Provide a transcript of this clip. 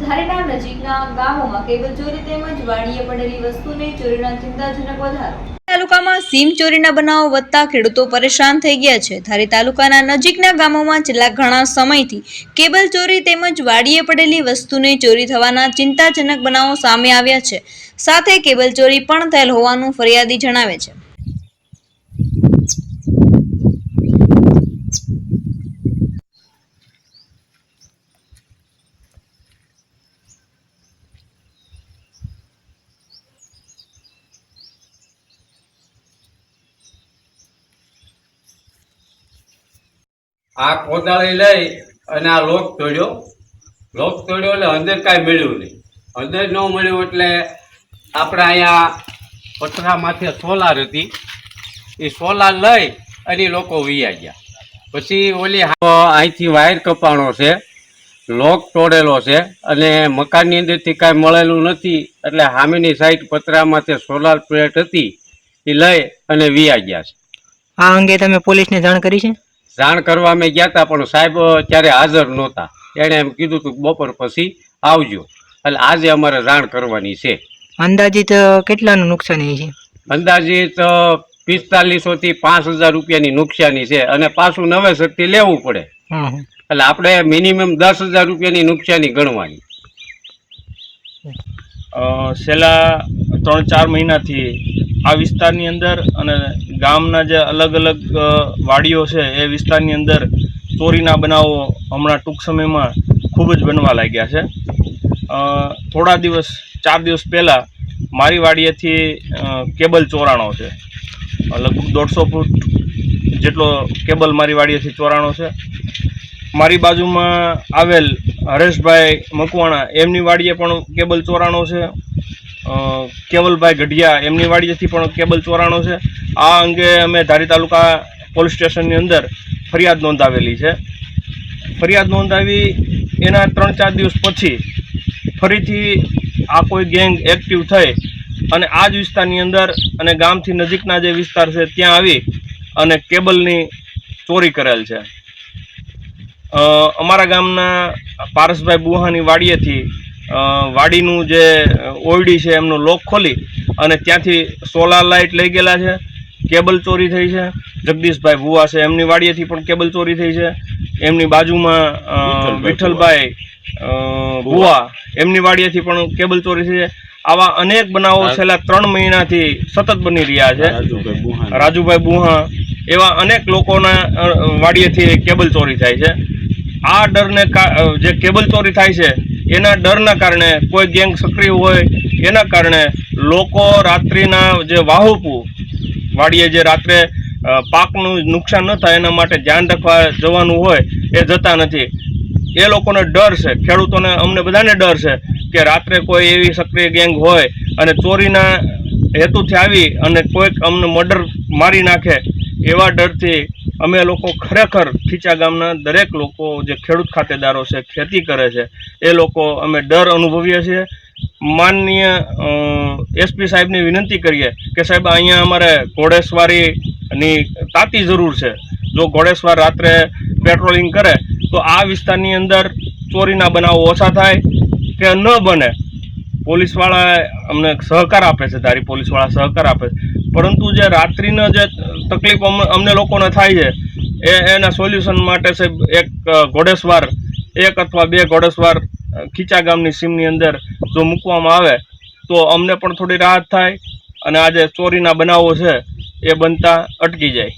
ધારેના નજીકના ગામોમાં કેબલ ચોરી તેમજ વાડીએ પડેલી વસ્તુની ચોરીના ચિંતાજનક વધારો. તાલુકામાં સીમ ચોરીના બનાવો વધતા ખેડૂતો પરેશાન થઈ ગયા છે. ધારી તાલુકાના નજીકના ગામોમાં છેલ્લા ઘણા સમયથી કેબલ ચોરી તેમજ વાડીએ પડેલી વસ્તુની ચોરી થવાના ચિંતાજનક બનાવો સામે આવ્યા છે. સાથે કેબલ ચોરી પણ થયેલ હોવાનું ફરિયાદી જણાવે છે. આ કોદાળી લઈ અને આ લોક તોડ્યો. લોક તોડ્યો એટલે અંદર કાંઈ મળ્યું નહીં. અંદર ન મળ્યું એટલે આપણે અહીંયા પથરા સોલાર હતી. એ સોલાર લઈ અને એ લોકો વિયા ગયા. પછી ઓલી અહીંથી વાયર કપાણો છે. લોક તોડેલો છે અને મકાનની અંદરથી કાંઈ મળેલું નથી એટલે સામેની સાઈડ પતરામાં સોલાર પ્લેટ હતી એ લઈ અને વિયા ગયા છે. આ અંગે તમે પોલીસને જાણ કરી છે? જાણ કરવા અમે ગયા હતા પણ સાહેબ ત્યારે હાજર નહોતા. એણે એમ કીધું હતું બપોર પછી આવજો. એટલે આજે અમારે જાણ કરવાની છે. અંદાજિત કેટલાનું નુકસાની છે? અંદાજિત પિસ્તાલીસો થી પાંચ હજાર રૂપિયાની નુકસાની છે અને પાછું નવેસરથી લેવું પડે. એટલે આપણે મિનિમમ દસ હજાર રૂપિયાની નુકસાની ગણવાની. અ, છેલ્લા ત્રણ ચાર મહિનાથી આ વિસ્તારની અંદર અને ગામના જે અલગ અલગ વાડીઓ છે, એ વિસ્તારની અંદર ચોરીના બનાવો હમણાં ટૂંક સમયમાં ખૂબ જ બનવા લાગ્યા છે. થોડા દિવસ, ચાર દિવસ પહેલાં મારી વાડીએથી કેબલ ચોરાણો છે. લગભગ દોઢસો ફૂટ જેટલો કેબલ મારી વાડીએથી ચોરાણો છે. મારી બાજુમાં આવેલ હરેશભાઈ મકવાણા, એમની વાડીએ પણ કેબલ ચોરાણો છે. કેવલભાઈ ગઢિયા એમની વાડીએથી પણ કેબલ ચોરાણો છે. આ અંગે અમે ધારી તાલુકા પોલીસ સ્ટેશનની અંદર ફરિયાદ નોંધાવેલી છે. ફરિયાદ નોંધાવી એના ત્રણ ચાર દિવસ પછી ફરીથી આ કોઈ ગેંગ એક્ટિવ થઈ અને આ જ વિસ્તારની અંદર અને ગામથી નજીકના જે વિસ્તાર છે ત્યાં આવી અને કેબલની ચોરી કરેલ છે. અમારા ગામના પારસભાઈ બુહાની વાડીએથી વાડીનું જે ઓરડી છે એમનો લોક ખોલી અને ત્યાંથી સોલાર લાઇટ લઈ ગયેલા છે. કેબલ ચોરી થઈ છે. જગદીશભાઈ ભુવા છે એમની વાડીએથી પણ કેબલ ચોરી થઈ છે. એમની બાજુમાં વિઠ્ઠલભાઈ ભુવા. એમની વાડીએથી પણ કેબલ ચોરી થઈ છે. આવા અનેક બનાવો છેલ્લા ત્રણ મહિનાથી સતત બની રહ્યા છે. રાજુભાઈ બુહા એવા અનેક લોકોના વાડીએથી કેબલ ચોરી થાય છે. આ ડરને કા- જે કેબલ ચોરી થાય છે એના ડરના કારણે કોઈ ગેંગ સક્રિય હોય, એના કારણે લોકો રાત્રિના જે વાહુપુ, વાડીએ જે રાત્રે પાકનું નુકસાન ન થાય એના માટે ધ્યાન રાખવા જવાનું હોય, એ જતા નથી. એ લોકોને ડર છે. ખેડૂતોને અમને બધાને ડર છે કે રાત્રે કોઈ એવી સક્રિય ગેંગ હોય અને ચોરીના હેતુથી આવી અને કોઈક અમને મર્ડર મારી નાખે એવા ડરથી અમે લોકો ખરેખર ખીચા ગામના દરેક લોકો જે ખેડૂત ખાતેદારો છે, ખેતી કરે છે, એ લોકો અમે ડર અનુભવીએ છીએ. માનનીય એસપી સાહેબની વિનંતી કરીએ કે સાહેબ, અહીંયા અમારે ઘોડેસવારીની તાતી જરૂર છે. જો ઘોડેસવાર રાત્રે પેટ્રોલિંગ કરે, તો આ વિસ્તારની અંદર ચોરીના બનાવો ઓછા થાય કે ન બને. પોલીસવાળા અમને સહકાર આપે છે, ધારી પોલીસવાળા સહકાર આપે છે. પરંતુ જે રાત્રિના જે તકલીફ અમને લોકોને થાય છે, એ એના સોલ્યુશન માટે સાહેબ એક ઘોડેસવાર, એક અથવા બે ઘોડેસવાર ખીચા ગામની સીમની અંદર જો મૂકવામાં આવે, તો અમને પણ થોડી રાહત થાય અને આ જે ચોરીના બનાવો છે, એ બનતા અટકી જાય.